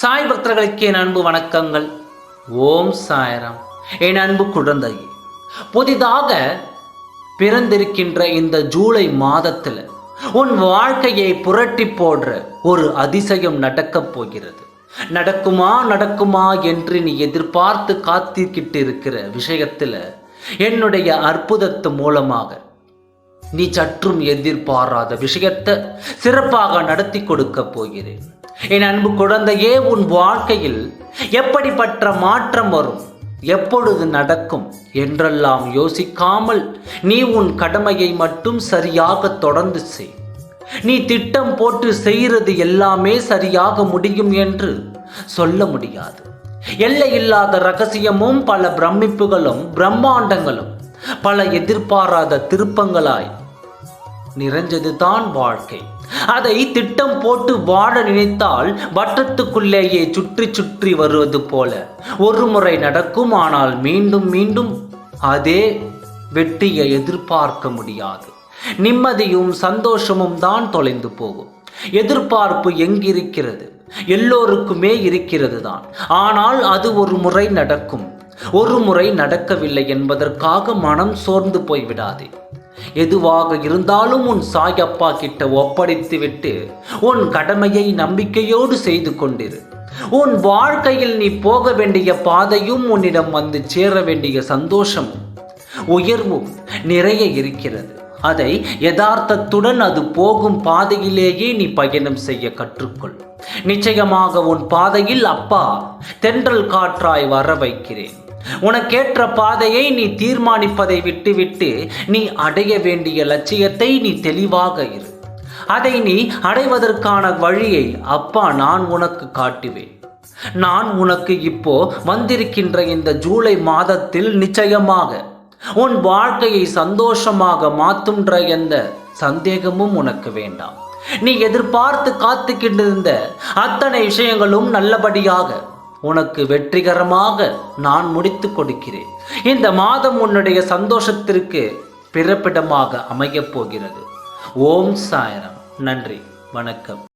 நேயர்களுக்கு என் அன்பு வணக்கங்கள். ஓம் சாயராம். என் அன்பு குழந்தை புதிதாக பிறந்திருக்கின்ற இந்த ஜூலை மாதத்தில் உன் வாழ்க்கையை புரட்டி போடுற ஒரு அதிசயம் நடக்கப் போகிறது. நடக்குமா நடக்குமா என்று நீ எதிர்பார்த்து காத்திருக்கிட்டு இருக்கிற விஷயத்தில் என்னுடைய அற்புதத்து மூலமாக நீ சற்றும் எதிர்பாராத விஷயத்தை சிறப்பாக நடத்தி கொடுக்க போகிறேன். என் அன்பு குழந்தையே உன் வாழ்க்கையில் எப்படிப்பட்ட மாற்றம் வரும்? எப்பொழுது நடக்கும் என்றெல்லாம் யோசிக்காமல் நீ உன் கடமையை மட்டும் சரியாக தொடர்ந்து செய். நீ திட்டம் போட்டு செய்கிறது எல்லாமே சரியாக முடியும் என்று சொல்ல முடியாது. எல்லையில்லாத ரகசியமும் பல பிரமிப்புகளும் பிரம்மாண்டங்களும் பல எதிர்பாராத திருப்பங்களாய் நிறைஞ்சதுதான் வாழ்க்கை. அதை திட்டம் போட்டு வாழ நினைத்தால் வட்டத்துக்குள்ளேயே சுற்றி சுற்றி வருவது போல. ஒரு முறை நடக்கும் ஆனால் மீண்டும் மீண்டும் அதே வெற்றியை எதிர்பார்க்க முடியாது. நிம்மதியும் சந்தோஷமும் தான் தொலைந்து போகும். எதிர்பார்ப்பு எங்கிருக்கிறது? எல்லோருக்குமே இருக்கிறது தான். ஆனால் அது ஒரு முறை நடக்கும். ஒரு முறை நடக்கவில்லை என்பதற்காக மனம் சோர்ந்து போய்விடாதே. எதுவாக இருந்தாலும் உன் சாயப்பா கிட்ட ஒப்படைத்து விட்டு உன் கடமையை நம்பிக்கையோடு செய்து கொண்டிரு. உன் வாழ்க்கையில் நீ போக வேண்டிய பாதையும் உன்னிடம் வந்து சேர வேண்டிய சந்தோஷமும் உயர்வும் நிறைய இருக்கிறது. அதை யதார்த்தத்துடன் அது போகும் பாதையிலேயே நீ பயணம் செய்ய கற்றுக்கொள். நிச்சயமாக உன் பாதையில் அப்பா தென்றல் காற்றாய் வர வைக்கிறேன். உனக்கேற்ற பாதையை நீ தீர்மானிப்பதை விட்டுவிட்டு நீ அடைய வேண்டிய லட்சியத்தை நீ தெளிவாக இரு. அதை நீ அடைவதற்கான வழியை அப்பா நான் உனக்கு காட்டுவேன். நான் உனக்கு இப்போ வந்திருக்கின்ற இந்த ஜூலை மாதத்தில் நிச்சயமாக உன் வாழ்க்கையை சந்தோஷமாக மாற்றுன்ற எந்த சந்தேகமும் உனக்கு வேண்டாம். நீ எதிர்பார்த்து காத்துக்கிட்டிருந்த அத்தனை விஷயங்களும் நல்லபடியாக உனக்கு வெற்றிகரமாக நான் முடித்து கொடுக்கிறேன். இந்த மாதம் உன்னுடைய சந்தோஷத்திற்கு பிறப்பிடமாக அமையப் போகிறது. ஓம் சாயரம். நன்றி. வணக்கம்.